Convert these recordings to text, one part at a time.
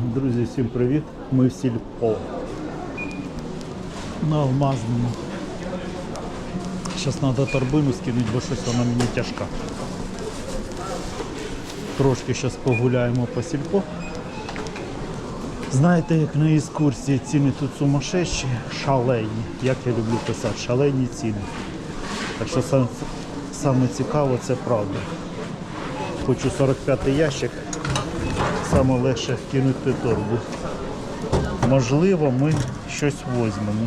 Друзі, всім привіт! Ми в сільпо. На алмазному. Зараз треба торбину скинути, бо щось вона мені тяжка. Трошки зараз погуляємо по сільпо. Знаєте, як на екскурсії ціни тут сумасшедші, шалені. Як я люблю писати, шалені ціни. Так що сам- саме цікаво це правда. Хочу 45 ящик, саме легше кинути торбу. Можливо, ми щось візьмемо.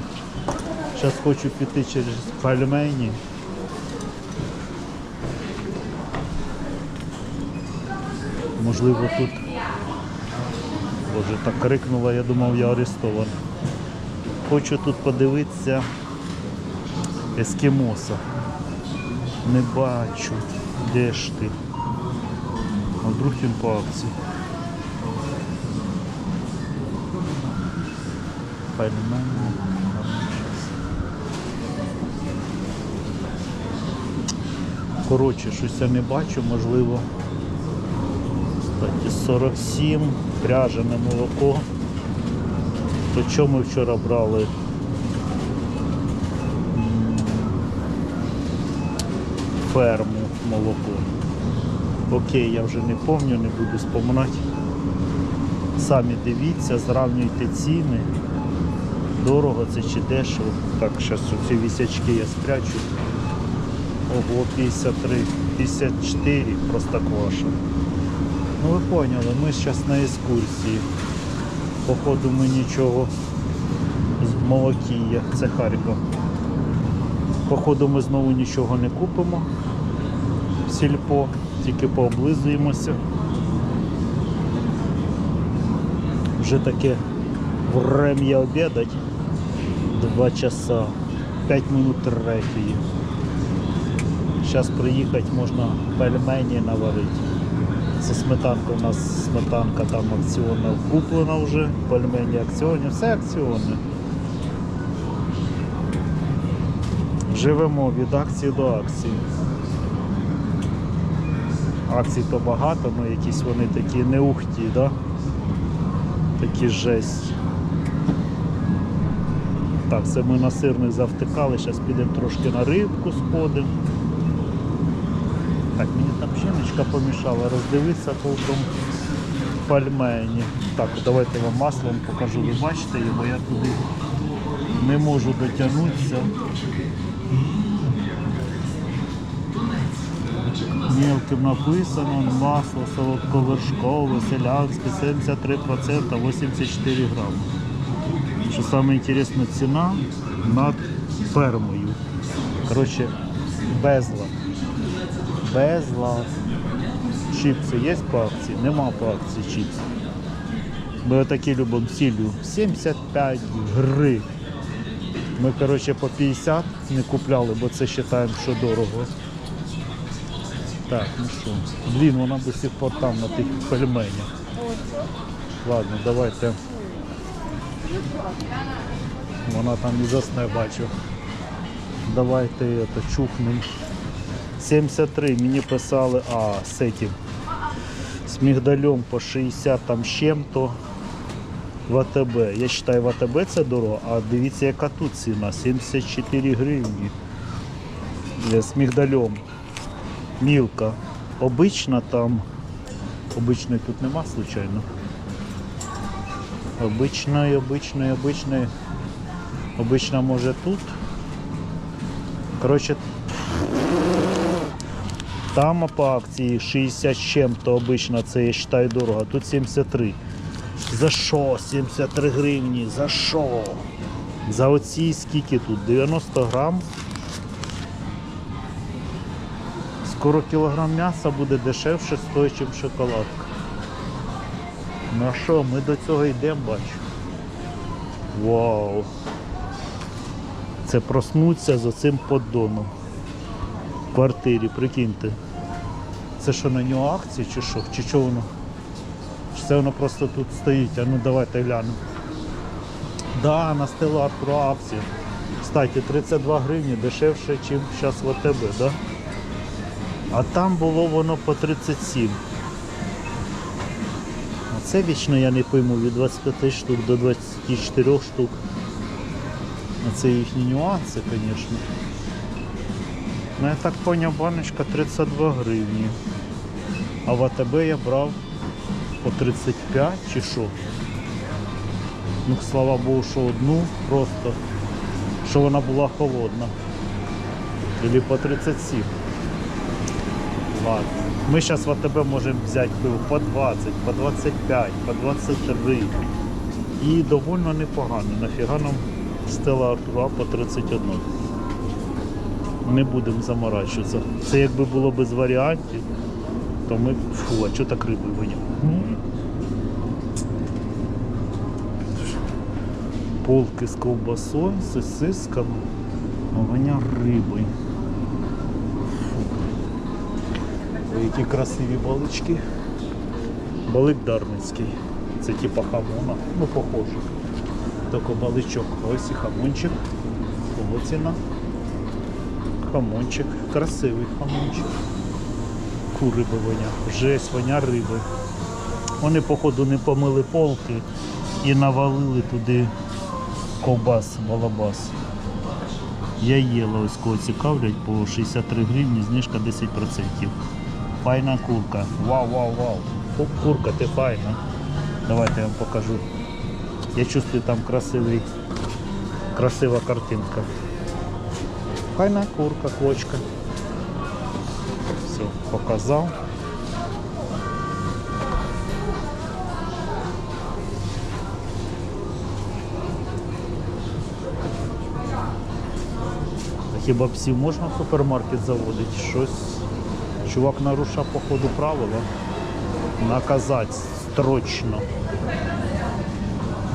Зараз хочу піти через пельмені. Можливо, тут. Боже, так крикнула, я думав, я арестований. Хочу тут подивитися ескімоса. Не бачу. Де ж ти? А вдруг він по акції. Пельмені. Коротше, щось я не бачу, можливо. Кстати, 47, пряжене молоко. То що ми вчора брали? Ферму молоко. Окей, я вже не пам'ятаю, не буду споминати. Самі дивіться, зравнюйте ціни. Дорого це чи дешево. Так, зараз ці вісячки я спрячу. Ого, 53, 54, просто кваша. Ну ви поняли, ми зараз на екскурсії. Походу ми нічого з Молокія, це Харків. Походу ми знову нічого не купимо сільпо, тільки пооблизуємося. Вже таке врем'я обідать. Два часа, 5 минут третьої. Зараз приїхати можна пельмені наварити. Це сметанка у нас сметанка там акціонна куплена вже, пельмені акціонні, все акціонне. Живемо від акції до акції. Акцій то багато, але якісь вони такі не ухті, да? такі жесть. Так, це ми на сирник завтикали, зараз підемо трошки на рибку сходимо. Так, мені там жіночка помішала роздивитися толком пельмені. Так, давайте вам маслом покажу, ви бачите його, я туди не можу дотягнутися. Мелким написано, масло солодковершкове, селянське, 73%, 84 грами. Що саме інтересна ціна над фермою. Коротше, безлад. Безлад. Чіпси є по акції? Нема по акції чіпсів. Ми отакі любимо сіллю. 75 гривень. Ми, коротше, по 50 не купляли, бо це вважаємо, що дорого. Так, ну що. Блін, вона до сих пор там на тих пельменях. Ладно, давайте. Вона там і засне бачу. Давайте это, чухнем. 73 мені писали, а з этим, з мігдалем по 60 там з чим-то в АТБ. Я вважаю, в АТБ це дорого, а дивіться, яка тут ціна. 74 гривні. Е, З мігдалем. Мілка. Обична там. Обичної тут нема, случайно. Обичної, обичної, обичної. Обична може тут. Коротше, там по акції 60 з чим-то обично, це я вважаю дорого, тут 73. За що? 73 гривні? За що? За оці скільки тут? 90 грам. Скоро кілограм м'яса буде дешевше стоїть, ніж шоколадка. Ну а що, ми до цього йдемо, бачу. Вау. Це проснуться за цим поддоном. В квартирі, прикиньте. Це що на нього акції чи що? Чи що воно? Чи це воно просто тут стоїть? А ну давайте глянемо. Да, на Стеллар про акцію. Кстати, 32 гривні дешевше, ніж зараз в АТБ, да? А там було воно по 37. Це вічно я не пойму від 25 штук до 24 штук. Це їхні нюанси, звісно. Ну я так поняв, баночка 32 гривні. А в АТБ я брав по 35 чи що. Ну, слава Богу, що одну просто, що вона була холодна. Или по 37. Ладно. Ми зараз в АТБ можемо взяти пиво по 20, по 25, по 23. І довольно непогано. Нафіга нам стела Артура по 31. Не будемо заморачуватися. Це якби було без варіантів, то ми. Фу, а чого так риби виняв? Полки з ковбасою, сосисками, огоня риби. Які красиві балички. Балик дарницький. Це типа хамона. Ну, похоже. Тільки баличок. Ось і хамончик. Кого ціна? Хамончик. Красивий хамончик. Кури воня. Жесть, воня риби. Вони, походу, не помили полки і навалили туди ковбас, балабас. Я їла ось кого цікавлять по 63 гривні, знижка 10%. Файна курка. Вау, вау, вау. Курка, ти файна. Давайте я вам покажу. Я чувствую там красивий, красива картинка. Файна курка, квочка. Все, показав. Хіба псів можна в супермаркет заводити? Щось чувак нарушав по ходу правила. Наказати строчно.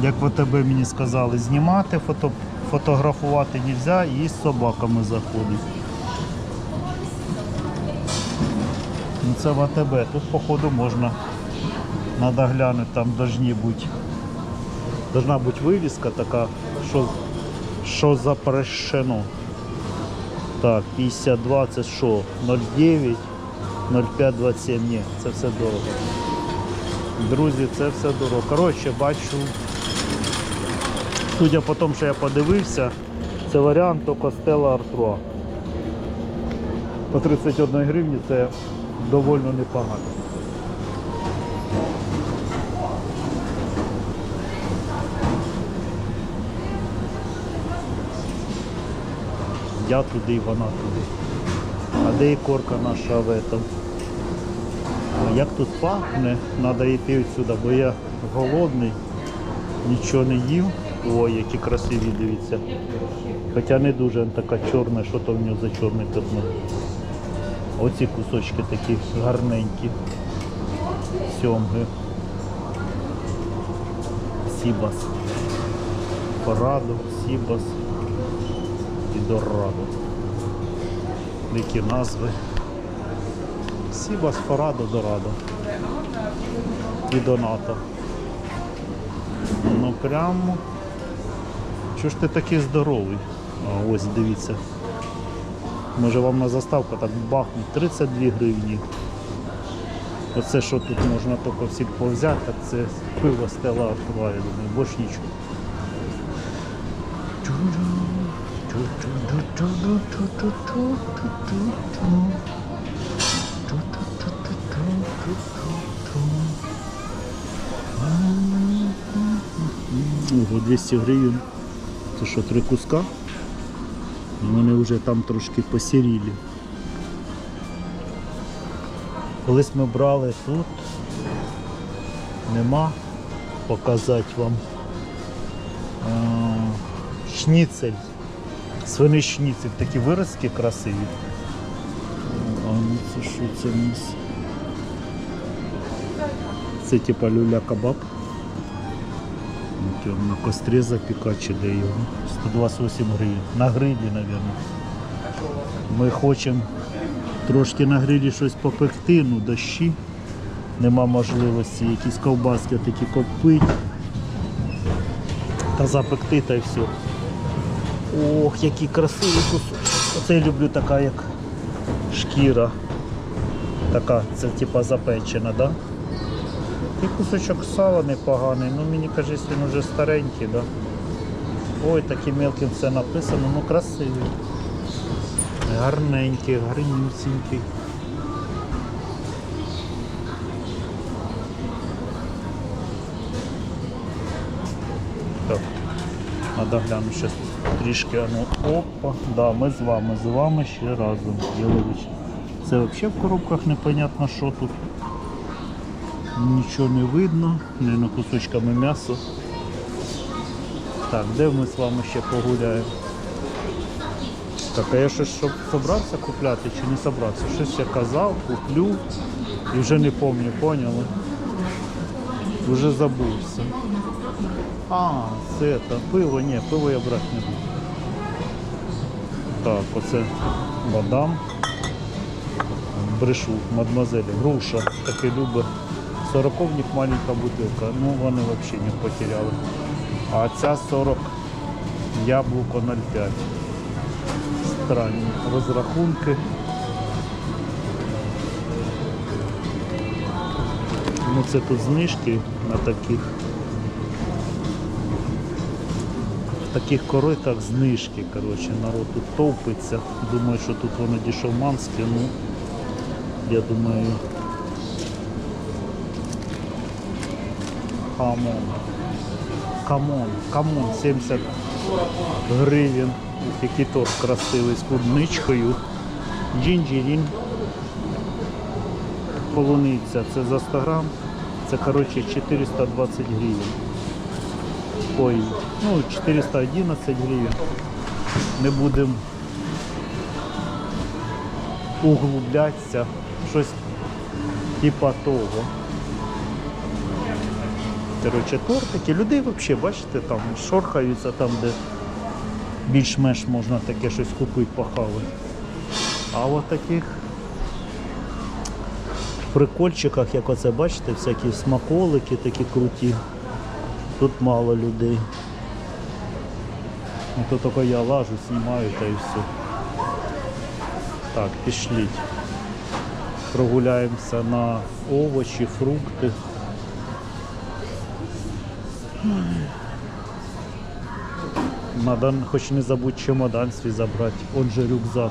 Як в АТБ мені сказали, знімати, фото, фотографувати не можна і з собаками заходить. Ну це в АТБ. Тут походу можна. Надо глянути, там должні бути. Должна бути вивіска така, що, що запрещено. Так, 52 це що? 09, 05, 27. Ні, це все дорого. Друзі, це все дорого. Коротше, бачу, судя по тому, що я подивився, це варіант костела Артруа. По 31 гривні це доволі непогано. Я туди вона туди. А де і корка наша в этом? Як тут пахне, треба йти відсюди, бо я голодний, нічого не їв. Ой, які красиві, дивіться. Хоча не дуже така чорна, що то в нього за чорне пятно. Оці кусочки такі гарненькі. Сьомги. Сібас. Парадо, Сібас і Дорадо. Які назви. Сібас, Фарадо, Дорадо. І Донато. Ну прямо. Чого ж ти такий здоровий? А ось дивіться. Може вам на заставку так бахнуть 32 гривні. Оце що тут можна тільки всіх повзяти, це пиво стела я думаю, більш нічого. Ого, 200 гривень. Це що, три куска? Вони вже там трошки посірілі. Колись ми брали тут, нема показати вам шніцель. Свиний шніцель, такі виразки красиві. А ну це що це у нас? Це типа люля кабаб. От його На кострі запікати чи де його. 128 гривень. На грилі, мабуть. Ми хочемо трошки на грилі щось попекти, ну дощі. Нема можливості. Якісь ковбаски такі копить. Та запекти та й все. Ох, які красиві кусочки. Оце я люблю така як шкіра. Така, це типа запечена, да? І кусочок сала непоганий, ну мені кажеться, він вже старенький, да? Ой, таким мелким все написано, ну красивий. Гарненький, гарнюсінький. Так, треба глянути щось трішки, а ну, опа, да, ми з вами, з вами ще разом, Єлович. Це взагалі в коробках непонятно, що тут. Нічого не видно, не на кусочками м'яса. Так, де ми з вами ще погуляємо? Так, а я щось щоб собрався купляти чи не собрався? Щось я казав, куплю і вже не пам'ятаю, поняли? Вже забувся. А, це, пиво, ні, пиво я брати не буду. Так, оце мадам. Брешу, мадемуазель, груша, таке любить. Сороковник маленька бутилка, ну вони взагалі не потеряли. А ця 40 яблуко 0,5. Странні розрахунки. Ну це тут знижки на таких. В таких коритах знижки, коротше, народ тут товпиться. Думаю, що тут воно дешевманське, ну я думаю. Камон. Камон, камон, 70 гривень. Який торт красивий з клубничкою. Джинджерін. Полуниця. Це за 100 грам. Це коротше 420 гривень. Ой, ну 411 гривень. Не будемо углублятися. Щось типа того. Коротше, тортики. Люди взагалі, бачите, там шорхаються там, де більш-менш можна таке щось купити, похавати. А от таких прикольчиках, як оце, бачите, всякі смаколики такі круті. Тут мало людей. Ну, то тільки я лажу, знімаю та і все. Так, пішліть. Прогуляємося на овочі, фрукти. Надо хоч не забудь чемодан свій забрати, он же рюкзак.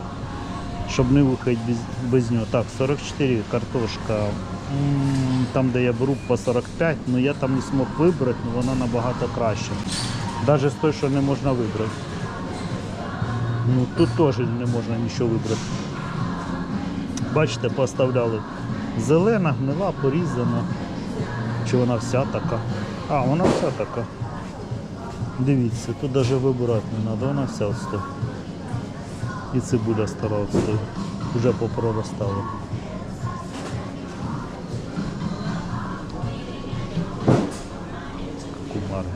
Щоб не виходити без, без нього. Так, 44 картошка. Там, де я беру по 45, але я там не змог вибрати, але вона набагато краще. Навіть з той, що не можна вибрати. Ну тут теж не можна нічого вибрати. Бачите, поставляли. Зелена, гнила, порізана. Чи вона вся така? А, вона вся така. Дивіться, тут навіть вибирати не треба, вона вся стоїть. І цибуля стара стоїть. Вже попроростала. Кумари.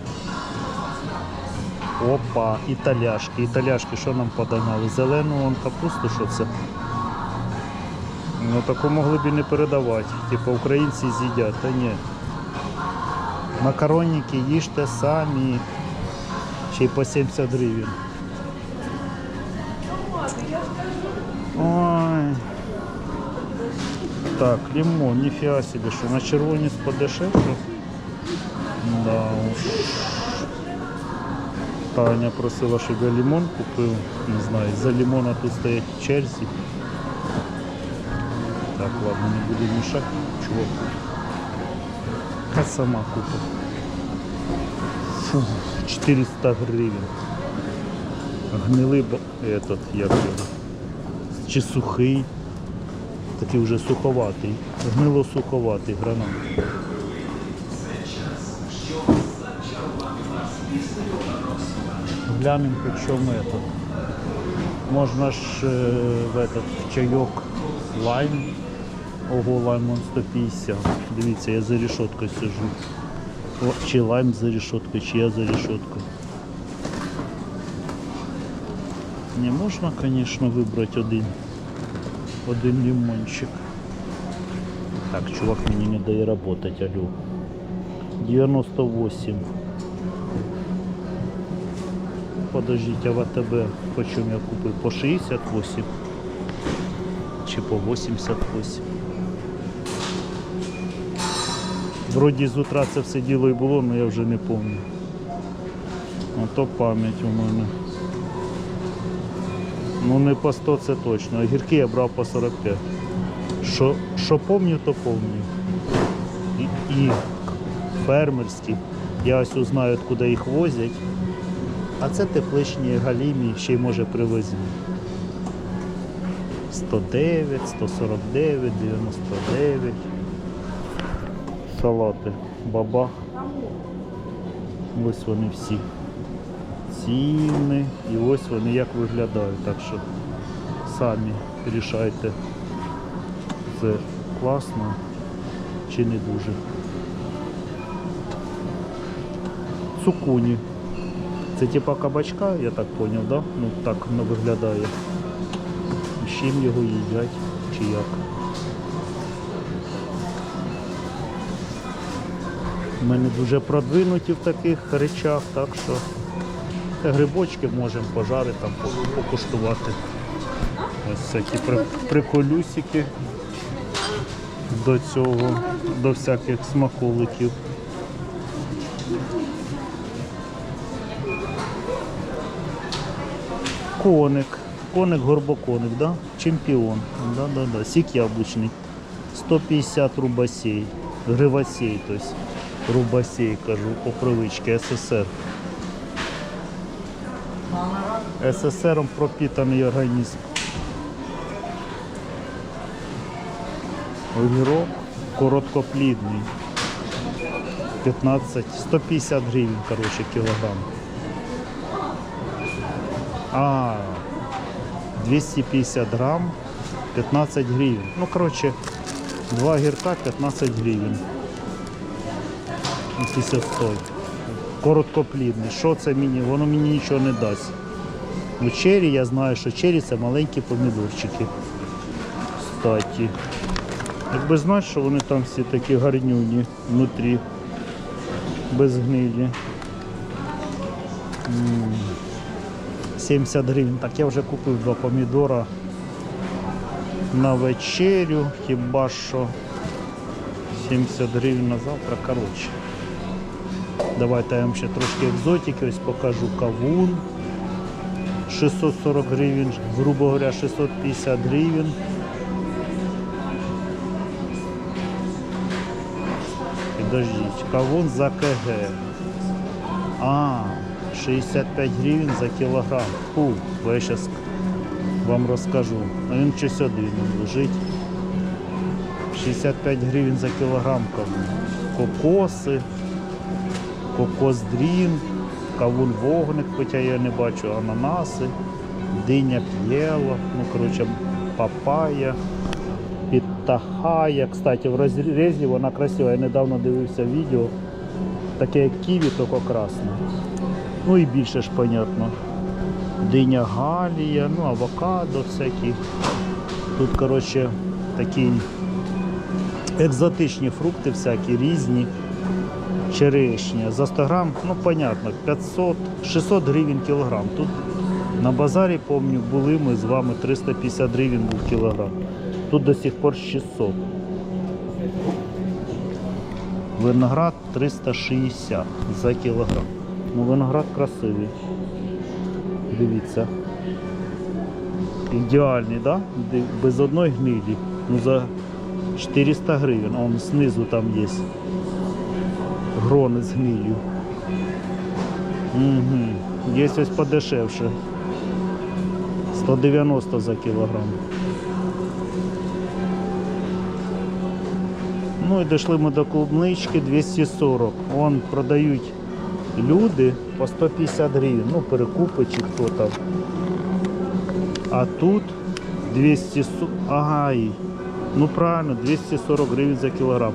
Опа, італяшки. Італяшки, що нам поданяли? Зелену вон капусту, що це? Ну таку могли б і не передавати. Типу українці з'їдять, та ні. Макаронники їжте самі. Ще й по 70 гривень. Ой. Так, лимон, ніфіга собі, що на червоність подешевше. Да уж. Таня просила, щоб я лимон купив. Не знаю, за лимона тут стоять черзі. Так, ладно, не буду мішати, чувак. Я сама купив. 400 гривень. Гнилий этот, як його. Чи сухий. Такий вже суховатий. Гнило-суховатий гранат. Глянем, причому этот. Можна ж е, в этот чайок лайм. Ого, лайм он 150. Дивіться, я за решеткою сижу. Чи лайм за решеткою, чи я за решеткою. Не можна, звісно, вибрати один. Один лимончик. Так, чувак мені не дає работать, алло. 98. Подождите, а в АТБ почем я купив? По 68 чи по 88. Вроді з утра це все діло і було, але я вже не пам'ятаю. Ото пам'ять у мене. Ну не по 100 це точно. Огірки я брав по 45. Що, що помню, то помню. І, і фермерські. Я ось узнаю, откуда їх возять. А це тепличні галімі, ще й може привезли. 109, 149, 99. Салати. Бабах. Ось вони всі. Ціни. І ось вони як виглядають. Так що самі рішайте, це класно чи не дуже. Цукуні. Це типа кабачка, я так зрозумів, да? Ну так воно виглядає. З чим його їдять чи як. Ми не дуже продвинуті в таких речах, так що грибочки можемо пожарити, там покуштувати. Ось всякі приколюсики до цього, до всяких смаколиків. Коник. Коник горбоконик, да? Чемпіон. Да, да, да. Сік яблучний. 150 рубасей. Гривасей, то есть рубасей, кажу, по привичці СССР. СССРом пропитаний організм. Огірок короткоплідний. 15, 150 гривень, короче, кілограм. А, 250 грам, 15 гривен. Ну, короче, два гірка 15 гривень. Після стоїть. Короткоплідний. Що це мені? Воно мені нічого не дасть. Ну, чері, я знаю, що чері це маленькі помідорчики. Кстати. Якби знаєш, що вони там всі такі гарнюні внутрі, без гнилі. 70 гривень. Так я вже купив два помідора на вечерю, хіба що 70 гривень на завтра. Коротше. Давайте я вам ще трошки екзотики ось покажу кавун. 640 гривень, грубо говоря, 650 гривень. Підождіть, кавун за КГ. А, 65 гривень за кілограм. Фу, я зараз вам розкажу. А він щось один лежить. 65 гривень за кілограм кавун. Кокоси, кокос дрін, кавун вогник, хоча я не бачу, ананаси, диня п'єла, ну коротше, папая, підтахая. Кстати, в розрізі вона красива. Я недавно дивився відео. Таке як ківі, тільки красне. Ну і більше ж, понятно. Диня галія, ну, авокадо всякі. Тут, коротше, такі екзотичні фрукти всякі, різні. Черешня. За 100 грам, ну, понятно, 500, 600 гривень кілограм. Тут на базарі, помню, були ми з вами 350 гривень був кілограм. Тут до сих пор 600. Виноград 360 за кілограм. Ну, виноград красивий. Дивіться. Ідеальний, да? Без одної гнилі. Ну за 400 гривень. Он знизу там є. Грони з гнилью. Угу. Є ось подешевше. 190 за кілограм. Ну і дійшли ми до клубнички 240. Вон продають люди по 150 гривень. Ну, перекупи чи хто там. А тут 200, ага, ну правильно, 240 гривень за кілограм.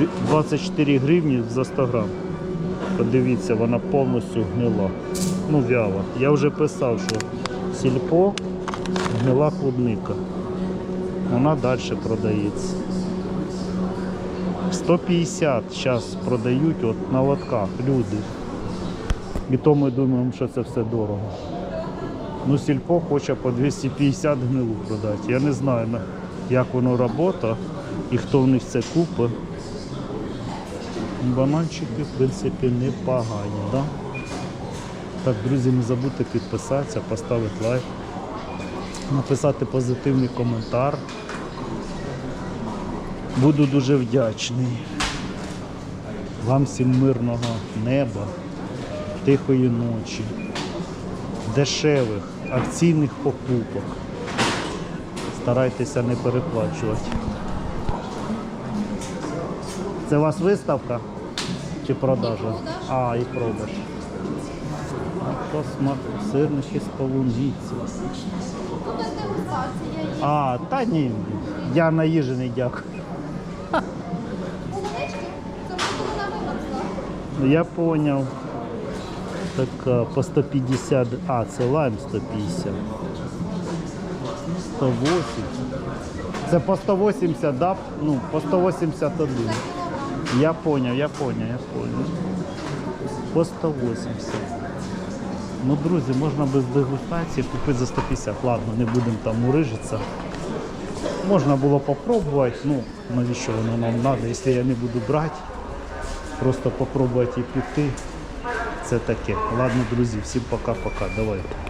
Дві- 24 гривні за 100 грам. Подивіться, вона повністю гнила. Ну, вяла. Я вже писав, що сільпо гнила клубника. Вона далі продається. 150 зараз продають от на лотках люди. І то ми думаємо, що це все дорого. Ну, сільпо хоче по 250 гнилу продати. Я не знаю, як воно робота і хто в них це купить. Бананчики, в принципі, непогані, да? Так, друзі, не забудьте підписатися, поставити лайк, написати позитивний коментар. Буду дуже вдячний. Вам всім мирного неба, тихої ночі, дешевих акційних покупок. Старайтеся не переплачувати. Це у вас виставка чи продажа? А, і продаж. А то смак сирники з полуниці. А, та ні, я наїжений, дякую. Я поняв. Так по 150. А, це лайм 150. 180. Це по 180, да? Ну, по 181. Я поняв, я поняв, я поняв. По 180. Ну, друзі, можна без дегустації купити за 150. Ладно, не будемо там мурижитися. Можна було попробувати, ну, навіщо воно нам треба, якщо я не буду брати. Просто попробувати і піти. Це таке. Ладно, друзі, всім пока-пока. Давайте.